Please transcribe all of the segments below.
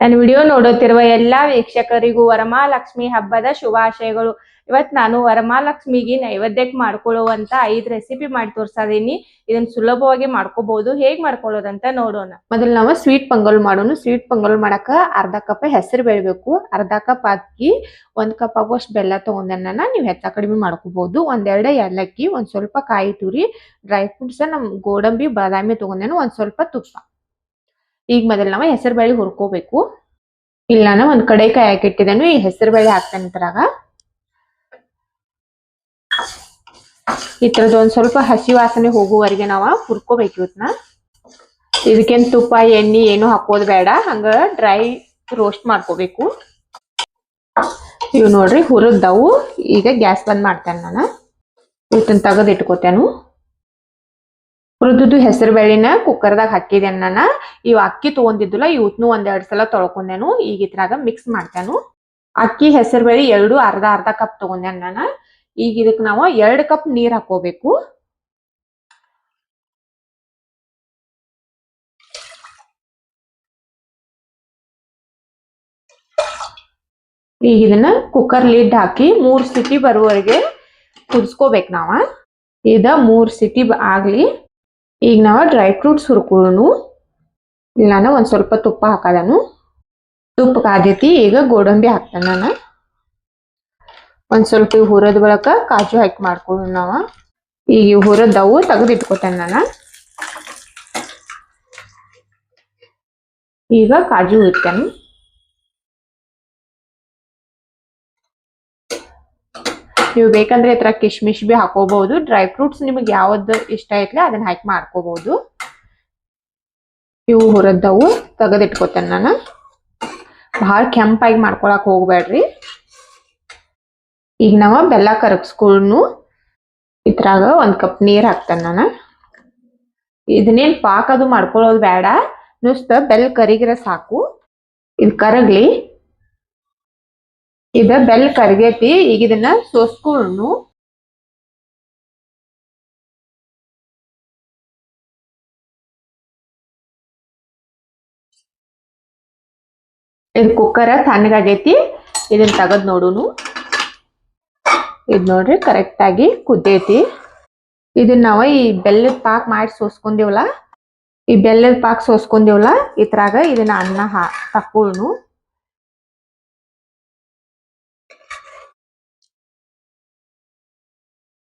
ನನ್ನ ವಿಡಿಯೋ ನೋಡುತ್ತಿರುವ ಎಲ್ಲಾ ವೀಕ್ಷಕರಿಗೂ ವರಮಹಾಲಕ್ಷ್ಮಿ ಹಬ್ಬದ ಶುಭಾಶಯಗಳು. ಇವತ್ ನಾನು ವರಮಹಾಲಕ್ಷ್ಮಿಗೆ ನೈವೇದ್ಯಕ್ಕೆ ಮಾಡ್ಕೊಳ್ಳುವಂತ ಐದ್ ರೆಸಿಪಿ ಮಾಡಿ ತೋರ್ಸದೀನಿ. ಇದನ್ನ ಸುಲಭವಾಗಿ ಮಾಡ್ಕೋಬಹುದು ಹೇಗ್ ಮಾಡ್ಕೊಳ್ಳೋದಂತ ನೋಡೋಣ. ಮೊದಲು ನಾವು ಸ್ವೀಟ್ ಪೊಂಗಲ್ ಮಾಡೋಣ. ಸ್ವೀಟ್ ಪೊಂಗಲ್ ಮಾಡಕ ಅರ್ಧ ಕಪ್ ಹೆಸರು ಬೆಳಿಬೇಕು. ಅರ್ಧ ಕಪ್ ಅಕ್ಕಿ, ಒಂದ್ ಕಪ್ ಆಗುವಷ್ಟು ಬೆಲ್ಲ ತಗೊಂಡನ್ನ ನೀವು ಹೆಚ್ಚ ಕಡಿಮೆ ಮಾಡ್ಕೋಬಹುದು ಒಂದೆರಡು ಏಲಕ್ಕಿ, ಒಂದ್ ಸ್ವಲ್ಪ ಕಾಯಿ ತುರಿ ಡ್ರೈ ಫ್ರೂಟ್ಸ್ ನಮ್ ಗೋಡಂಬಿ, ಬಾದಾಮಿ ತಗೊಂಡೇನು ಒಂದ್ ಸ್ವಲ್ಪ ತುಪ್ಪ. ಈಗ ಮೊದಲು ನಾವು ಹೆಸರು ಬೇಳೆ ಹುರ್ಕೋಬೇಕು. ಇಲ್ಲ ನಾನು ಒಂದ್ ಕಡೆ ಕಾಯಿ ಹಾಕಿಟ್ಟಿದ್ದೇನು ಈ ಹೆಸರು ಬೇಳೆ ಹಾಕ್ತೇನೆ ಇದ್ರಾಗ ಈ ಒಂದ್ ಸ್ವಲ್ಪ ಹಸಿ ವಾಸನೆ ಹೋಗುವವರೆಗೆ ನಾವು ಹುರ್ಕೋಬೇಕು ಇವತ್ತನ್ನ ಇದಕ್ಕೇನ್ ತುಪ್ಪ, ಎಣ್ಣೆ ಏನು ಹಾಕೋದು ಬೇಡ, ಹಂಗ ಡ್ರೈ ರೋಸ್ಟ್ ಮಾಡ್ಕೋಬೇಕು. ಇವು ನೋಡ್ರಿ ಹುರಿದವು, ಈಗ ಗ್ಯಾಸ್ ಬಂದ್ ಮಾಡ್ತೇನೆ ನಾನು. ಇವತ್ತನ್ನ ತೆಗೆದು ಹುರಿದುದು ಹೆಸರು ಬೇಳೆನ ಕುಕ್ಕರ್ದಾಗ ಹಾಕಿದೆ ನಾನು ಇವು ಅಕ್ಕಿ ತೊಗೊಂಡಿದ್ದಲ್ಲ ಇವತ್ನು ಒಂದೆರಡು ಸಲ ತೊಳ್ಕೊಂಡೆನು, ಈಗ ಇದ್ರಾಗ ಮಿಕ್ಸ್ ಮಾಡ್ತೇನು. ಅಕ್ಕಿ, ಹೆಸರು ಬೇಳೆ ಎರಡು ಅರ್ಧ ಅರ್ಧ ಕಪ್ ತೊಗೊಂಡೆ ನಾನು ಈಗ ಇದಕ್ಕೆ ನಾವು ಎರಡು ಕಪ್ ನೀರು ಹಾಕೋಬೇಕು. ಈಗ ಇದನ್ನ ಕುಕ್ಕರ್ ಲಿಡ್ ಹಾಕಿ ಮೂರು ಸಿಟಿ ಬರುವವರೆಗೆ ಕುದಿಸ್ಕೋಬೇಕು ನಾವ. ಇದ ಮೂರು ಸಿಟಿ ಆಗ್ಲಿ. ಈಗ ನಾವು ಡ್ರೈ ಫ್ರೂಟ್ಸ್ ಹುರ್ಕೂನು ನಾನು ಒಂದು ಸ್ವಲ್ಪ ತುಪ್ಪ ಹಾಕದನು. ತುಪ್ಪ ಕಾದೈತಿ, ಈಗ ಗೋಡಂಬಿ ಹಾಕ್ತಾನೆ ನಾನು. ಒಂದು ಸ್ವಲ್ಪ ಹುರದ ಬಳಕ ಕಾಜು ಹಾಕಿ ಮಾಡ್ಕೊಳ್ಳೋಣ ನಾವು. ಈಗ ಹುರದವು ತೆಗೆದು ಇಟ್ಕೋತೇನೆ ನಾನು. ಈಗ ಕಾಜು ಹುರ್ತೇನೆ. ನೀವು ಬೇಕಂದ್ರೆ ಈ ಕಿಶ್ಮಿಶ್ ಬಿ ಹಾಕೋಬಹುದು. ಡ್ರೈ ಫ್ರೂಟ್ಸ್ ನಿಮಗೆ ಯಾವ್ದು ಇಷ್ಟ ಐತ್ಲೆ ಅದನ್ನ ಹಾಕಿ ಮಾಡ್ಕೋಬಹುದು. ಇವು ಹುರದ್ದವು ತೆಗೆದಿಟ್ಕೋತೇನೆ ನಾನು. ಬಹಳ ಕೆಂಪಾಗಿ ಮಾಡ್ಕೊಳಕ್ ಹೋಗ್ಬೇಡ್ರಿ. ಈಗ ನಾವು ಬೆಲ್ಲ ಕರಗಿಸ್ಕೊಂಡು ಇದ್ರಾಗ ಒಂದ್ ಕಪ್ ನೀರ್ ಹಾಕ್ತೇನೆ ನಾನು. ಇದನ್ನೇನ್ ಪಾಕ ಅದು ಮಾಡ್ಕೊಳ್ಳೋದು ಬೇಡ. ನುಸ್ತ ಬೆಲ್ ಕರಿಗಿರ ಸಾಕು. ಇದು ಕರಗ್ಲಿ. ಇದ ಬೆಲ್ ಕರ್ಗೇತಿ, ಈಗ ಇದನ್ನ ಸೋಸ್ಕೊಂಡು ಇದು ಕುಕ್ಕರ ತಣ್ಣಗಾಗೈತಿ, ಇದನ್ನ ತಗದ್ ನೋಡುನು. ಇದ್ ನೋಡ್ರಿ ಕರೆಕ್ಟ್ ಆಗಿ ಕುದ್ದೈತಿ. ಇದನ್ನ ನಾವ ಈ ಬೆಲ್ಲದ ಪಾಕ್ ಮಾಡಿ ಸೋಸ್ಕೊಂಡಿವಲ್ಲ, ಈ ಬೆಲ್ಲದ ಪಾಕ್ ಸೋಸ್ಕೊಂಡಿವಲ್ಲ, ಇದ್ರಾಗ ಇದನ್ನ ಅನ್ನ ಹಾ ತಕ್ಕೊಳ್ಳು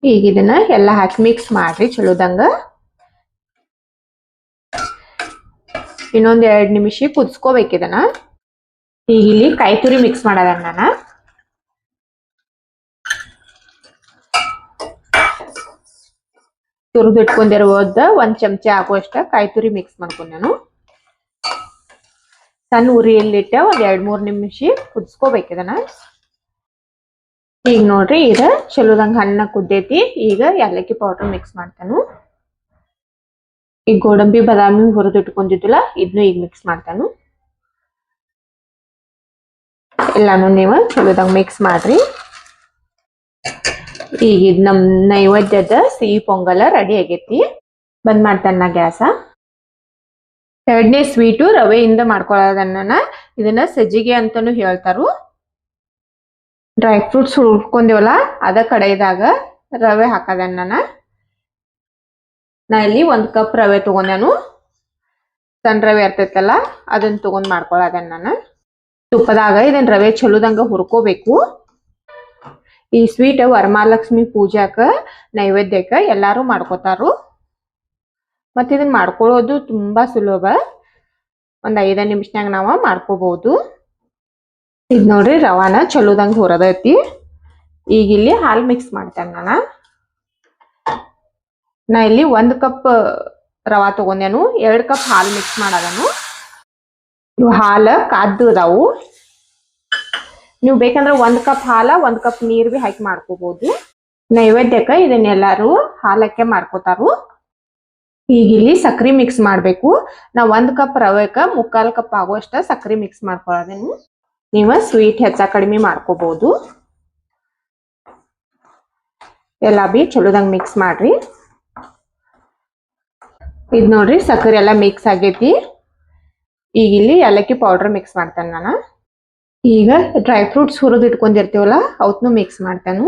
ಈಗ ಇದನ್ನ ಎಲ್ಲ ಹಾಕಿ ಮಿಕ್ಸ್ ಮಾಡ್ರಿ, ಚಲೋದಂಗ. ಇನ್ನೊಂದ್ ಎರಡ್ ನಿಮಿಷ ಕುದಿಸ್ಕೋಬೇಕು ಇದನ್ನ. ಈಗ ಇಲ್ಲಿ ಕಾಯಿ ಮಿಕ್ಸ್ ಮಾಡೋದ ನಾನು. ತುರಿದು ಒಂದ್ ಚಮಚ ಹಾಕುವಷ್ಟ ಕಾಯಿ ತುರಿ ಮಿಕ್ಸ್ ಮಾಡ್ಕೊಂಡ್ ನಾನು. ಸಣ್ಣ ಉರಿಯಲ್ಲಿಟ್ಟ ಒಂದ್ ಎರಡ್ ಮೂರ್ ನಿಮಿಷ ಕುದಿಸ್ಕೋಬೇಕು ಇದನ್ನ. ಈಗ ನೋಡ್ರಿ ಇದ ಚಲೋದಂಗ ಹಣ್ಣ ಕುದ್ದೈತಿ. ಈಗ ಏಲಕ್ಕಿ ಪೌಡರ್ ಮಿಕ್ಸ್ ಮಾಡ್ತಾನು. ಈಗ ಗೋಡಂಬಿ, ಬಾದಾಮಿ ಹುರಿದಿಟ್ಕೊಂಡಿದ್ದಿಲ್ಲ ಇದನ್ನು ಈಗ ಮಿಕ್ಸ್ ಮಾಡ್ತಾನು. ಎಲ್ಲಾನು ನೀವು ಚಲೋದಂಗ ಮಿಕ್ಸ್ ಮಾಡ್ರಿ. ಈಗ ಇದು ನಮ್ಮ ನೈವೇದ್ಯದ ಸಿಹಿ ಪೊಂಗಲ ರೆಡಿ ಆಗೈತಿ. ಬಂದ್ ಮಾಡ್ತಾನ ಗ್ಯಾಸ. ಎರಡನೇ ಸ್ವೀಟು ರವೆಯಿಂದ ಮಾಡ್ಕೊಳ್ಳೋದನ್ನ ಇದನ್ನ ಸಜ್ಜಿಗೆ ಅಂತಾನು ಹೇಳ್ತಾರು. ಡ್ರೈ ಫ್ರೂಟ್ಸ್ ಹುಡ್ಕೊಂಡಿವಲ್ಲ ಅದ ಕಡೆದಾಗ ರವೆ ಹಾಕದನ್ನ ನಾ ಇಲ್ಲಿ ಒಂದು ಕಪ್ ರವೆ ತೊಗೊಂಡೆನು. ಸಣ್ಣ ರವೆ ಇರ್ತೈತಲ್ಲ ಅದನ್ನ ತೊಗೊಂಡು ಮಾಡ್ಕೊಳ್ಳದೆ ನಾನು ತುಪ್ಪದಾಗ ಇದನ್ನ ರವೆ ಚಲೋದಂಗ ಹುರ್ಕೋಬೇಕು. ಈ ಸ್ವೀಟ್ ವರಮಹಾಲಕ್ಷ್ಮಿ ಪೂಜಾಕ ನೈವೇದ್ಯಕ್ಕೆ ಎಲ್ಲರೂ ಮಾಡ್ಕೋತಾರು. ಮತ್ತು ಇದನ್ನ ಮಾಡ್ಕೊಳ್ಳೋದು ತುಂಬ ಸುಲಭ. ಒಂದು ಐದು ನಿಮಿಷನಾಗ ನಾವು ಮಾಡ್ಕೋಬಹುದು ಇದ್ ನೋಡ್ರಿ ರವಾನ ಚಲೋದಂಗ ಹುರದೈತಿ. ಈಗ ಇಲ್ಲಿ ಹಾಲು ಮಿಕ್ಸ್ ಮಾಡ್ತೇನೆ ನಾನು. ನಾ ಇಲ್ಲಿ ಒಂದು ಕಪ್ ರವಾ ತಗೊಂಡೇನು, ಎರಡು ಕಪ್ ಹಾಲು ಮಿಕ್ಸ್ ಮಾಡೋದನು. ಇವು ಹಾಲು ಕಾದ್ದು ಅದಾವು. ನೀವು ಬೇಕಂದ್ರೆ ಒಂದು ಕಪ್ ಹಾಲ, ಒಂದು ಕಪ್ ನೀರು ಭೀ ಹಾಕಿ ಮಾಡ್ಕೋಬಹುದು ನೈವೇದ್ಯಕ್ಕೆ ಇದನ್ನೆಲ್ಲರೂ ಹಾಲಕ್ಕೆ ಮಾಡ್ಕೋತಾರು. ಈಗ ಇಲ್ಲಿ ಸಕ್ರೆ ಮಿಕ್ಸ್ ಮಾಡಬೇಕು. ನಾ ಒಂದು ಕಪ್ ರವೆಕ ಮುಕ್ಕಾಲು ಕಪ್ ಆಗುವಷ್ಟ ಸಕ್ರಿ ಮಿಕ್ಸ್ ಮಾಡ್ಕೊಳ್ಳೋದೇನು ನೀವ ಸ್ವೀಟ್ ಹೆಚ್ಚ ಕಡಿಮೆ ಮಾಡ್ಕೋಬಹುದು ಎಲ್ಲ ಬಿ ಚಲೋದಂಗ್ ಮಿಕ್ಸ್ ಮಾಡ್ರಿ. ಇದ್ ನೋಡ್ರಿ ಸಕ್ಕರೆ ಎಲ್ಲ ಮಿಕ್ಸ್ ಆಗೈತಿ. ಈಗ ಇಲ್ಲಿ ಏಲಕ್ಕಿ ಪೌಡರ್ ಮಿಕ್ಸ್ ಮಾಡ್ತೇನೆ ನಾನು. ಈಗ ಡ್ರೈ ಫ್ರೂಟ್ಸ್ ಹುರಿದು ಇಟ್ಕೊಂಡಿರ್ತೀವಲ್ಲ, ಅವತ್ನು ಮಿಕ್ಸ್ ಮಾಡ್ತೇನೆ.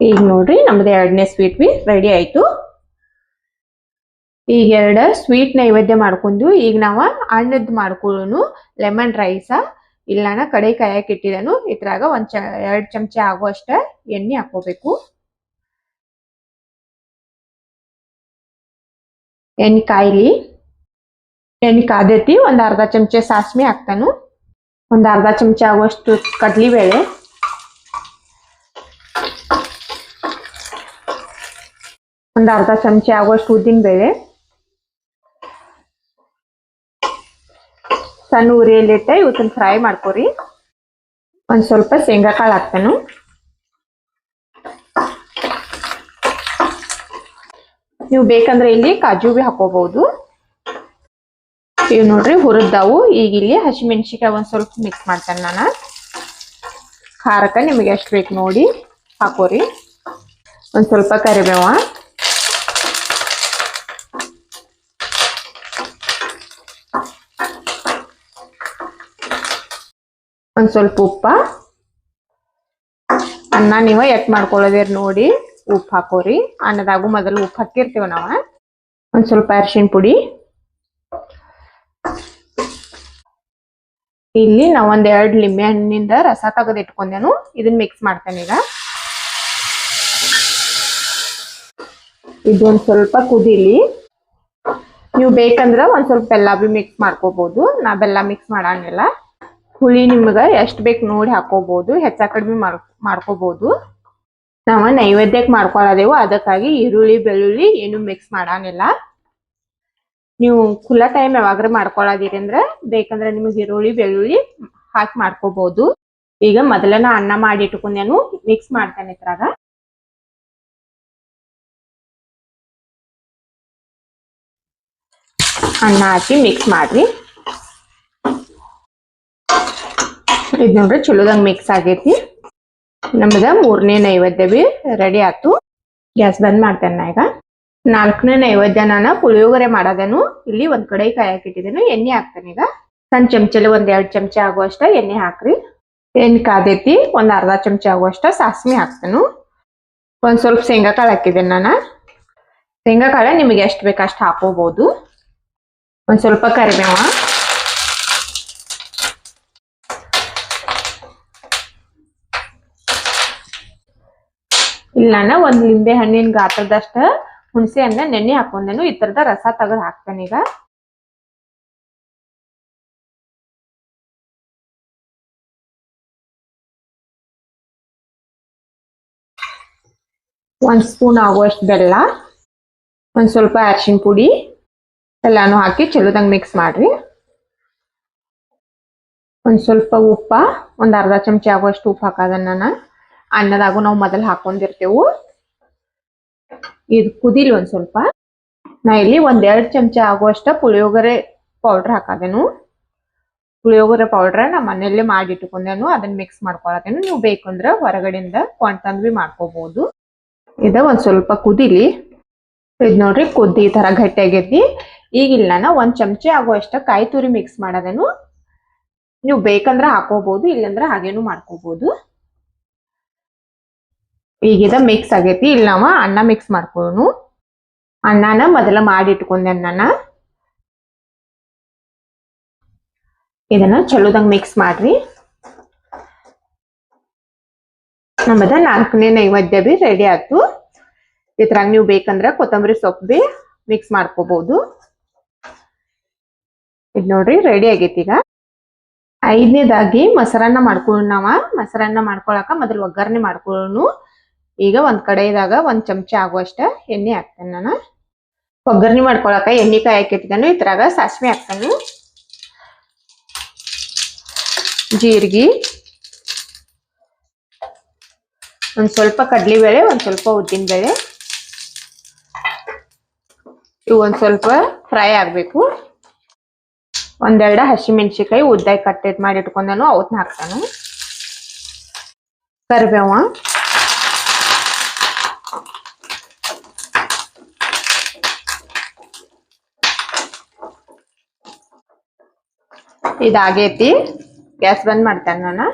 ಈಗ ನೋಡ್ರಿ ನಮ್ದು ಎರಡನೇ ಸ್ವೀಟ್ ಬಿ ರೆಡಿ ಆಯ್ತು. ಈಗ ಎರಡು ಸ್ವೀಟ್ ನೈವೇದ್ಯ ಮಾಡ್ಕೊಂಡು ಈಗ ನಾವು ಅಣ್ಣದ್ದು ಮಾಡ್ಕೊಳ್ಳೋನು ಲೆಮನ್ ರೈಸ ಇಲ್ಲನ ಕಡೆ ಕಾಯಕ್ಕೆ ಇಟ್ಟಿದನು. ಇದ್ರಾಗ ಒಂದ್ ಚ, ಎರಡು ಚಮಚ ಆಗುವಷ್ಟ ಎಣ್ಣೆ ಹಾಕೋಬೇಕು ಎಣ್ಣೆ ಕಾಯ್ಲಿ, ಎಣ್ಣೆ ಕಾದೈತಿ. ಒಂದ್ ಅರ್ಧ ಚಮಚ ಸಾಸ್ಮಿ ಹಾಕ್ತಾನು. ಒಂದ್ ಅರ್ಧ ಚಮಚ ಆಗುವಷ್ಟು ಕಡ್ಲಿಬೇಳೆ. ಒಂದು ಅರ್ಧ ಚಮಚ ಆಗುವಷ್ಟು ಉದ್ದಿನ ಬೇಳೆ ಸಣ್ಣ ಉರಿಯಲ್ಲಿಟ್ಟೆ ಇವತ್ತನ್ನು ಫ್ರೈ ಮಾಡ್ಕೊರಿ. ಒಂದು ಸ್ವಲ್ಪ ಶೇಂಗಾ ಕಾಳು ಹಾಕ್ತಾನು. ನೀವು ಬೇಕಂದ್ರೆ ಇಲ್ಲಿ ಕಾಜು ಬಿ ಹಾಕೋಬಹುದು. ಇವ್ ನೋಡ್ರಿ ಹುರಿದ್ದಾವು ಈಗ ಇಲ್ಲಿ ಹಸಿಮೆಣಸಿಕಾಯಿ ಒಂದ್ ಸ್ವಲ್ಪ ಮಿಕ್ಸ್ ಮಾಡ್ತೇನೆ ನಾನು. ಖಾರಕ್ಕ ನಿಮಗೆ ಎಷ್ಟು ಬೇಕು ನೋಡಿ ಹಾಕೋರಿ. ಒಂದ್ ಸ್ವಲ್ಪ ಕರಿಬೇವ. ಒಂದ್ ಸ್ವಲ್ಪ ಉಪ್ಪ. ಅನ್ನ ನೀವು ಎಟ್ ಮಾಡ್ಕೊಳ್ಳೋದಿರ್ ನೋಡಿ. ಉಪ್ಪು ಹಾಕೋರಿ. ಅನ್ನದಾಗು ಮೊದಲು ಉಪ್ಪು ಹಾಕಿರ್ತೀವ ನಾವು. ಒಂದು ಸ್ವಲ್ಪ ಅರಿಶಿನ ಪುಡಿ. ಇಲ್ಲಿ ನಾವು ಒಂದ್ ಎರಡು ಲಿಂಬೆ ಹಣ್ಣಿಂದ ರಸ ತೆಗೆದು ಇಟ್ಕೊಂಡೇನು. ಇದನ್ನ ಮಿಕ್ಸ್ ಮಾಡ್ತೇನೆ ಈಗ. ಇದೊಂದ್ ಸ್ವಲ್ಪ ಕುದಿಲಿ. ನೀವು ಬೇಕಂದ್ರೆ ಒಂದ್ ಸ್ವಲ್ಪ ಬೆಲ್ಲ ಬಿ ಮಿಕ್ಸ್ ಮಾಡ್ಕೋಬಹುದು ನಾ ಬೆಲ್ಲ ಮಿಕ್ಸ್ ಮಾಡಂಗಿಲ್ಲ. ಹುಳಿ ನಿಮ್ಗೆ ಎಷ್ಟು ಬೇಕು ನೋಡಿ ಹಾಕೋಬಹುದು ಹೆಚ್ಚ ಕಡಿಮೆ ಮಾಡ್ ಮಾಡ್ಕೋಬಹುದು ನಾವ ನೈವೇದ್ಯಕ್ಕೆ ಮಾಡ್ಕೊಳ್ಳೋದೇವು ಅದಕ್ಕಾಗಿ ಈರುಳ್ಳಿ, ಬೆಳ್ಳುಳ್ಳಿ ಏನು ಮಿಕ್ಸ್ ಮಾಡಂಗಿಲ್ಲ ನೀವು ಖುಲ್ಲ ಟೈಮ್ ಯಾವಾಗ್ರೆ ಮಾಡ್ಕೊಳ್ಳೋದಿರಿ ಅಂದ್ರೆ ಬೇಕಂದ್ರೆ ನಿಮಗೆ ಈರುಳ್ಳಿ, ಬೆಳ್ಳುಳ್ಳಿ ಹಾಕಿ ಮಾಡ್ಕೋಬಹುದು ಈಗ ಮೊದಲನ ಅನ್ನ ಮಾಡಿ ಇಟ್ಕೊಂಡೇನು ಮಿಕ್ಸ್ ಮಾಡ್ತೇನೆ ಇದ್ರಾಗ. ಅನ್ನ ಹಾಕಿ ಮಿಕ್ಸ್ ಮಾಡ್ರಿ. ಇದ್ ನೋಡ್ರಿ ಚಲೋದಂಗ್ ಮಿಕ್ಸ್ ಆಗೈತಿ. ನಮ್ದ ಮೂರನೇ ನೈವೇದ್ಯ ಬಿ ರೆಡಿ ಆತು. ಗ್ಯಾಸ್ ಬಂದ್ ಮಾಡ್ತೇನೆ ನಾ ಈಗ. ನಾಲ್ಕನೇ ನೈವೇದ್ಯ ನಾನು ಪುಳಿಯೋಗರೆ ಮಾಡೋದೇನು. ಇಲ್ಲಿ ಒಂದ್ ಕಡೆ ಕಾಯಿ ಹಾಕಿಟ್ಟಿದ್ದೇನು ಎಣ್ಣೆ ಹಾಕ್ತೇನೆ ಈಗ. ಸಣ್ಣ ಚಮಚಲಿ ಒಂದ್ ಎರಡ್ ಚಮಚ ಆಗುವಷ್ಟ ಎಣ್ಣೆ ಹಾಕ್ರಿ. ಎಣ್ಣೆ ಕಾದೈತಿ, ಒಂದ್ ಅರ್ಧ ಚಮಚ ಆಗುವಷ್ಟ ಸಾಸ್ಮಿ ಹಾಕ್ತೇನು. ಒಂದ್ ಸ್ವಲ್ಪ ಶೇಂಗಾ ಕಾಳು ಹಾಕಿದ್ದೇನೆ ನಾನು. ಶೇಂಗಾ ಕಾಳು ನಿಮಗೆ ಎಷ್ಟು ಬೇಕು ಹಾಕೋಬಹುದು ಒಂದ್ ಸ್ವಲ್ಪ ಕರಿಬೇವ. ಇಲ್ಲ ನಾನು ಒಂದ್ ಲಿಂಬೆ ಹಣ್ಣಿನ ಗಾತ್ರದಷ್ಟ ಹುಣಸೆ ಹಣ್ಣ ನೆನೆ ಹಾಕೊಂಡೇನು, ಈ ತರದ ರಸ ತೆಗೆದು ಹಾಕ್ತೇನೆ ಈಗ. ಒಂದ್ ಸ್ಪೂನ್ ಆಗುವಷ್ಟು ಬೆಲ್ಲ, ಒಂದ್ ಸ್ವಲ್ಪ ಅರಿಶಿನ ಪುಡಿ, ಎಲ್ಲಾನು ಹಾಕಿ ಚಲೋದಂಗ್ ಮಿಕ್ಸ್ ಮಾಡ್ರಿ. ಒಂದ್ ಸ್ವಲ್ಪ ಉಪ್ಪ, ಒಂದ್ ಅರ್ಧ ಚಮಚ ಆಗುವಷ್ಟು ಉಪ್ಪು ಹಾಕೋದನ್ನ ನಾನು. ಅನ್ನದಾಗು ನಾವು ಮೊದಲು ಹಾಕೊಂಡಿರ್ತೇವು. ಇದು ಕುದಿಲಿ ಒಂದ್ ಸ್ವಲ್ಪ. ನಾ ಇಲ್ಲಿ ಒಂದೆರಡು ಚಮಚ ಆಗುವಷ್ಟ ಪುಳಿಯೋಗರೆ ಪೌಡರ್ ಹಾಕದೇನು. ಪುಳಿಯೋಗರೆ ಪೌಡರ್ ನಾ ಮನೆಯಲ್ಲೇ ಮಾಡಿ ಇಟ್ಕೊಂಡೇನು ಅದನ್ನ ಮಿಕ್ಸ್ ಮಾಡ್ಕೊಳತೇನು ನೀವು ಬೇಕಂದ್ರೆ ಹೊರಗಡೆಯಿಂದ ಕೊಂಡ್ತಂದ್ ಬಿ ಮಾಡ್ಕೋಬಹುದು ಇದ ಒಂದ್ ಸ್ವಲ್ಪ ಕುದಿಲಿ. ಇದ್ ನೋಡ್ರಿ ಕುದ್ದಿ ಈ ತರ ಗಟ್ಟಿ ಆಗೈತಿ ಈಗ ಇಲ್ಲ ನಾನು ಒಂದ್ ಚಮಚ ಆಗುವಷ್ಟ ಕಾಯಿ ತುರಿ ಮಿಕ್ಸ್ ಮಾಡೋದೇನು. ನೀವು ಬೇಕಂದ್ರೆ ಹಾಕೋಬಹುದು ಇಲ್ಲಂದ್ರೆ ಹಾಗೇನು ಮಾಡ್ಕೋಬಹುದು ಈಗಿದ ಮಿಕ್ಸ್ ಆಗೈತಿ. ಇಲ್ಲಿ ನಾವ ಅನ್ನ ಮಿಕ್ಸ್ ಮಾಡ್ಕೊಳ್ಳೋನು ಅನ್ನನ ಮೊದಲ ಮಾಡಿ ಇಟ್ಕೊಂಡೆ ಅನ್ನನ ಇದನ್ನ ಚಲೋದಂಗ್ ಮಿಕ್ಸ್ ಮಾಡ್ರಿ. ನಮ್ಮದ ನಾಲ್ಕನೇ ನೈವೇದ್ಯ ಬಿ ರೆಡಿ ಆಯ್ತು. ಇದ್ರಾಗ ನೀವು ಬೇಕಂದ್ರ ಕೊತ್ತಂಬರಿ ಸೊಪ್ಪು ಬಿ ಮಿಕ್ಸ್ ಮಾಡ್ಕೋಬಹುದು ಇದ್ ನೋಡ್ರಿ ರೆಡಿ ಆಗೈತಿ ಈಗ. ಐದನೇದಾಗಿ ಮೊಸರನ್ನ ಮಾಡ್ಕೊಳ್ಳೋಣ ಮೊಸರನ್ನ ಮಾಡ್ಕೊಳಕ ಮೊದಲು ಒಗ್ಗರಣೆ ಮಾಡ್ಕೊಳ್ಳೋನು ಈಗ ಒಂದ್ ಕಡೆದಾಗ ಒಂದ್ ಚಮಚ ಆಗುವಷ್ಟ ಎಣ್ಣೆ ಹಾಕ್ತೇನೆ ನಾನು. ಒಗ್ಗರಣೆ ಮಾಡ್ಕೊಳಕ ಎಣ್ಣೆ ಕಾಯಿ ಹಾಕಿಟ್ಟಿದ್ದಾನು ಇದ್ರಾಗ ಸಾಸಿವೆ ಹಾಕ್ತಾನು. ಜೀರಿಗೆ. ಒಂದ್ ಸ್ವಲ್ಪ ಕಡ್ಲಿಬೇಳೆ ಒಂದ್ ಸ್ವಲ್ಪ ಉದ್ದಿನ ಬೇಳೆ. ಇವು ಒಂದ್ ಸ್ವಲ್ಪ ಫ್ರೈ ಆಗ್ಬೇಕು. ಒಂದೆರಡು ಹಸಿಮೆಣಸಿಕಾಯಿ ಉದ್ದಾಗಿ ಕಟ್ಟೆಟ್ ಮಾಡಿ ಇಟ್ಕೊಂಡನು ಅವತ್ನ ಹಾಕ್ತಾನು. ಕರಿಬೇವ ಇದಾಗೈತಿ. ಗ್ಯಾಸ್ ಬಂದ್ ಮಾಡ್ತೇನೆ ನಾನು.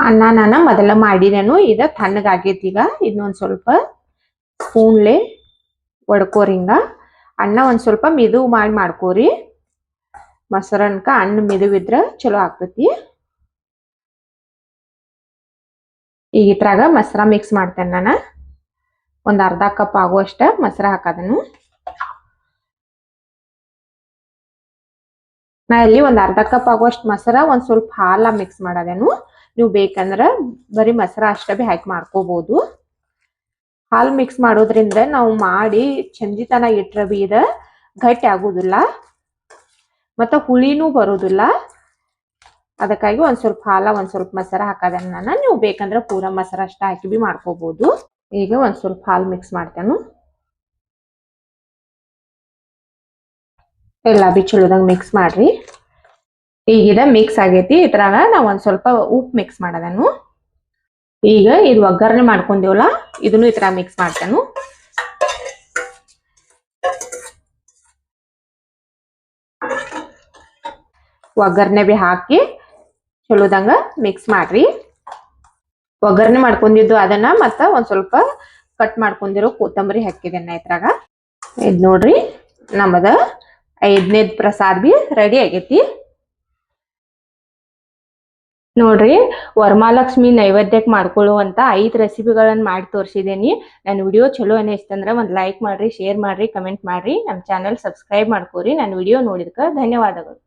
ಅನ್ನ ನಾನು ಮೊದಲ ನಾನು ಇದ ತಣ್ಣಗಾಗೈತಿ ಈಗ. ಇನ್ನೊಂದು ಸ್ವಲ್ಪ ಸ್ಪೂನ್ಲೆ ಒಡ್ಕೋರಿ ಹಿಂಗ. ಅನ್ನ ಒಂದು ಸ್ವಲ್ಪ ಮಿದು ಮಾಡಿ ಮಾಡ್ಕೋರಿ. ಮೊಸರನ್ಕ ಅನ್ನ ಮಿದುವಿದ್ರ ಚಲೋ ಆಗ್ತೈತಿ. ಈಗ ಇದ್ರಾಗ ಮೊಸರ ಮಿಕ್ಸ್ ಮಾಡ್ತೇನೆ ನಾನು. ಒಂದು ಅರ್ಧ ಕಪ್ ಆಗುವಷ್ಟ ಮೊಸರ ಹಾಕದನು. ನಾ ಇಲ್ಲಿ ಒಂದು ಅರ್ಧ ಕಪ್ ಆಗುವಷ್ಟು ಮೊಸರ, ಒಂದು ಸ್ವಲ್ಪ ಹಾಲ ಮಿಕ್ಸ್ ಮಾಡದೇನು. ನೀವು ಬೇಕಂದ್ರ ಬರೀ ಮೊಸರ ಅಷ್ಟೇ ಭೀ ಹಾಕಿ ಮಾಡ್ಕೋಬಹುದು ಹಾಲು ಮಿಕ್ಸ್ ಮಾಡೋದ್ರಿಂದ ನಾವು ಮಾಡಿ ಚಂದಿತನ ಇಟ್ರ ಬಿ ಇದ ಗಟ್ಟಿ ಆಗೋದಿಲ್ಲ. ಮತ್ತು ಹುಳಿನೂ ಬರೋದಿಲ್ಲ. ಅದಕ್ಕಾಗಿ ಒಂದು ಸ್ವಲ್ಪ ಹಾಲ, ಒಂದು ಸ್ವಲ್ಪ ಮೊಸರ ನಾನು. ನೀವು ಬೇಕಂದ್ರೆ ಪೂರ ಮೊಸರ ಅಷ್ಟ ಹಾಕಿ ಬಿ ಮಾಡ್ಕೋಬಹುದು ಈಗ ಒಂದು ಸ್ವಲ್ಪ ಹಾಲು ಮಿಕ್ಸ್ ಮಾಡ್ತೇನು. ಎಲ್ಲ ಬಿ ಮಿಕ್ಸ್ ಮಾಡ್ರಿ. ಈಗಿದ ಮಿಕ್ಸ್ ಆಗೈತಿ. ಇದ್ರಾಗ ನಾವು ಒಂದು ಸ್ವಲ್ಪ ಉಪ್ಪು ಮಿಕ್ಸ್ ಮಾಡೋದನ್ನು ಈಗ ಇದು ಒಗ್ಗರಣೆ ಮಾಡ್ಕೊಂಡೇವಲ್ಲ, ಇದನ್ನು ಇತರ ಮಿಕ್ಸ್ ಮಾಡ್ತೇನು. ಒಗ್ಗರಣೆ ಬಿ ಹಾಕಿ ಚಲೋದಂಗ ಮಿಕ್ಸ್ ಮಾಡ್ರಿ. ಒಗ್ಗರಣೆ ಮಾಡ್ಕೊಂಡಿದ್ದು ಅದನ್ನ ಮತ್ತ ಒಂದು ಸ್ವಲ್ಪ ಕಟ್ ಮಾಡ್ಕೊಂಡಿರೋ ಕೊತ್ತಂಬರಿ ಹಾಕಿದ್ದೇನೆ ಇದ್ರಾಗ. ಇದ್ ನೋಡ್ರಿ, ನಮ್ಮದ ಐದನೇದ್ ಪ್ರಸಾದ್ ಬಿ ರೆಡಿ ಆಗೈತಿ. ನೋಡ್ರಿ, ವರಮಾಲಕ್ಷ್ಮಿ ನೈವೇದ್ಯಕ್ಕೆ ಮಾಡ್ಕೊಳ್ಳುವಂತ ಐದು ರೆಸಿಪಿಗಳನ್ನ ಮಾಡಿ ತೋರಿಸಿದ್ದೀನಿ ನನ್ನ ವಿಡಿಯೋ ಚಲೋ ಅಂದ್ರೆ ಒಂದು ಲೈಕ್ ಮಾಡ್ರಿ ಶೇರ್ ಮಾಡ್ರಿ ಕಮೆಂಟ್ ಮಾಡ್ರಿ. ನಮ್ಮ ಚಾನೆಲ್ ಸಬ್ಸ್ಕ್ರೈಬ್ ಮಾಡ್ಕೋರಿ. ನನ್ನ ವಿಡಿಯೋ ನೋಡಿದ್ಕ ಧನ್ಯವಾದಗಳು.